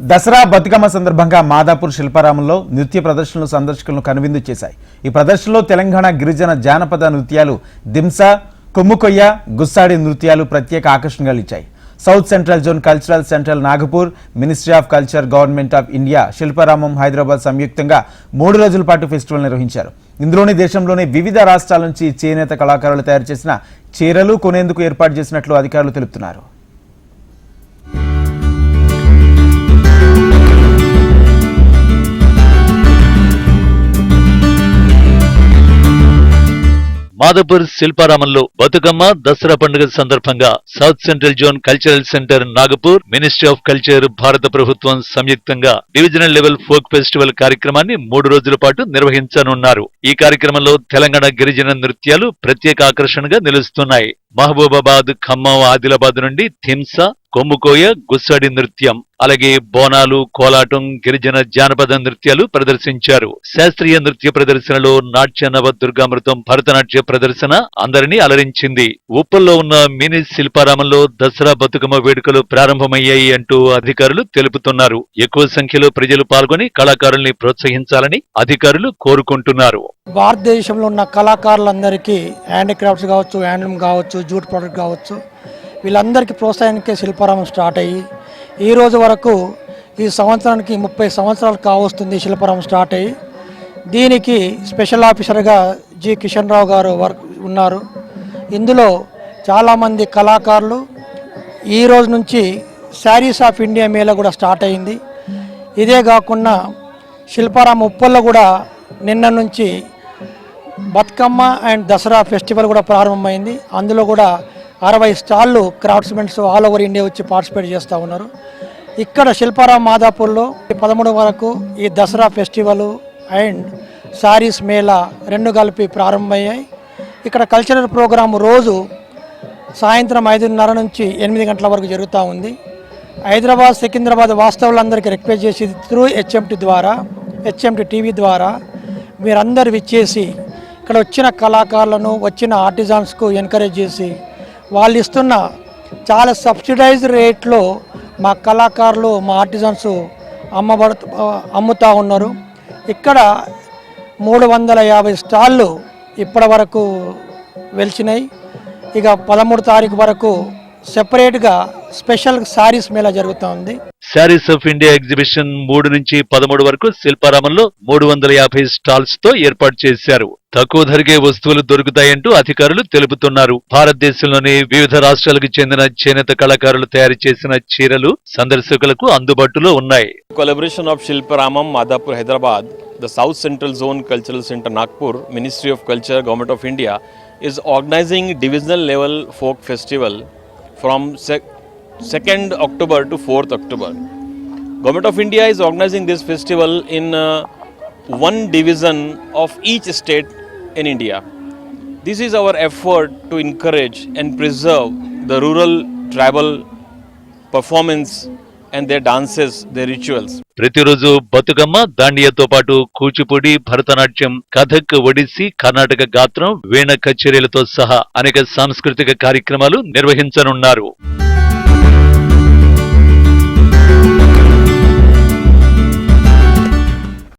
దసరా బతుకమ్మ సందర్భంగా మాదాపూర్ శిల్పారామంలో నృత్య ప్రదర్శనలు సందర్శకులను కనువిందు చేశాయి. ఈ ప్రదర్శనలో తెలంగాణ గిరిజన జానపద నృత్యాలు దింస కొమ్ముకొయ్య గుస్సాడి నృత్యాలు ప్రత్యేక ఆకర్షణగా ఇచ్చాయి south central zone cultural central Nagpur ministry of culture government of India Shilparamam Hyderabad సంయుక్తంగా మూడు రోజుల పాటు ఫెస్టివల్ నిర్వహించారు. ఇందులోని దేశంలోని వివిధ రాష్ట్రాల నుంచి చేనేత కళాకారులు తయారు చేసిన చీరలు కొనేందుకు ఏర్పాటు చేసినట్లు అధికారులు తెలుపుతున్నారు. మాధపూర్ శిల్పారామంలో బతుకమ్మ దసరా పండుగ సందర్భంగా south central zone cultural centre Nagpur ministry of culture భారత ప్రభుత్వం సంయుక్తంగా డివిజనల్ లెవెల్ ఫోక్ ఫెస్టివల్ కార్యక్రమాన్ని మూడు రోజుల పాటు నిర్వహించనున్నారు. ఈ కార్యక్రమంలో తెలంగాణ గిరిజన నృత్యాలు ప్రత్యేక ఆకర్షణగా నిలుస్తున్నాయి. మహబూబాబాద్ ఖమ్మం ఆదిలాబాద్ నుండి థింస కొమ్ముకోయ గుస్సాడి నృత్యం అలాగే బోనాలు కోలాటం గిరిజన జానపద నృత్యాలు ప్రదర్శించారు. శాస్త్రీయ నృత్య ప్రదర్శనలో నాట్య నవ దుర్గామృతం భరతనాట్య ప్రదర్శన అందరినీ అలరించింది. ఉప్పల్లో ఉన్న మినీ శిల్పారామంలో దసరా బతుకమ్మ వేడుకలు ప్రారంభమయ్యాయి అంటూ అధికారులు తెలుపుతున్నారు. ఎక్కువ సంఖ్యలో ప్రజలు పాల్గొని కళాకారుల్ని ప్రోత్సహించాలని అధికారులు కోరుకుంటున్నారు. భారతదేశంలో ఉన్న కళాకారులందరికీ హ్యాండిక్రాఫ్ట్స్ కావచ్చు హ్యాండ్లూమ్ కావచ్చు జూట్ ప్రోడక్ట్ కావచ్చు వీళ్ళందరికీ ప్రోత్సాహానికే శిల్పారామం స్టార్ట్ అయ్యి ఈ రోజు వరకు ఈ సంవత్సరానికి ముప్పై సంవత్సరాలు కావస్తుంది శిల్పారామం స్టార్ట్ అయ్యి దీనికి స్పెషల్ ఆఫీసర్గా జి కిషన్ రావు గారు వర్క్ ఉన్నారు. ఇందులో చాలామంది కళాకారులు ఈ రోజు నుంచి శారీస్ ఆఫ్ ఇండియా మేళ కూడా స్టార్ట్ అయింది. ఇదే కాకుండా శిల్పారామ ఉప్పల్లో కూడా నిన్న నుంచి బతుకమ్మ అండ్ దసరా ఫెస్టివల్ కూడా ప్రారంభమైంది. అందులో కూడా అరవై స్టాళ్ళు క్రాఫ్ట్స్మెన్స్ ఆల్ ఓవర్ ఇండియా వచ్చి పార్టిసిపేట్ చేస్తూ ఉన్నారు. ఇక్కడ శిల్పారాం మాదాపూర్లో పదమూడు వరకు ఈ Dasara festival and saris mela రెండు కలిపి ప్రారంభమయ్యాయి. ఇక్కడ కల్చరల్ ప్రోగ్రాం రోజు సాయంత్రం ఐదున్నర నుంచి ఎనిమిది గంటల వరకు జరుగుతూ ఉంది. హైదరాబాద్ సికింద్రాబాద్ వాస్తవులందరికీ రిక్వెస్ట్ చేసేది త్రూ హెచ్ఎంటీ ద్వారా హెచ్ఎంటీ టీవీ ద్వారా. మీరందరు విచ్చేసి ఇక్కడ వచ్చిన కళాకారులను వచ్చిన ఆర్టిజాన్స్కు ఎంకరేజ్ చేసి వాళ్ళు ఇస్తున్న చాలా సబ్సిడైజ్ రేట్లో మా కళాకారులు మా ఆర్టిజన్స్ అమ్మబడు అమ్ముతూ ఉన్నారు. ఇక్కడ మూడు వందల యాభై స్టాళ్ళు ఇప్పటి వరకు వెలిచినాయి. ఇక పదమూడు తారీఖు వరకు సెపరేట్గా స్పెషల్ సారీస్ మేళా జరుగుతూ ఉంది. శారీస్ ఆఫ్ ఇండియా ఎగ్జిబిషన్ మూడు నుంచి పదమూడు వరకు శిల్పారామంలో మూడు వందల యాభై స్టాల్స్తో ఏర్పాటు చేశారు. తక్కువ ధరిగే వస్తువులు దొరుకుతాయంటూ అధికారులు తెలుపుతున్నారు. భారతదేశంలోని వివిధ రాష్ట్రాలకు చెందిన చేనేత కళాకారులు తయారు చేసిన చీరలు సందర్శకులకు అందుబాటులో ఉన్నాయి. Collaboration of Shilparamam Madhapur Hyderabad the south central zone cultural centre Nagpur ministry of culture government of India is organising divisional level folk festival from sec- 2nd October to 4th October. Government of India is organizing this festival in uh, one division of each state in India. This is our effort to encourage and preserve the rural tribal performance and they dances they rituals ప్రతిరోజు బతుకమ్మ దాండియాతో పాటు కూచిపూడి భరతనాట్యం కథక్ ఒడిస్సీ కర్ణాటక గాత్రం వీణ కచేరీలతో సహా అనేక సాంస్కృతిక కార్యక్రమాలు నిర్వహించనున్నారు.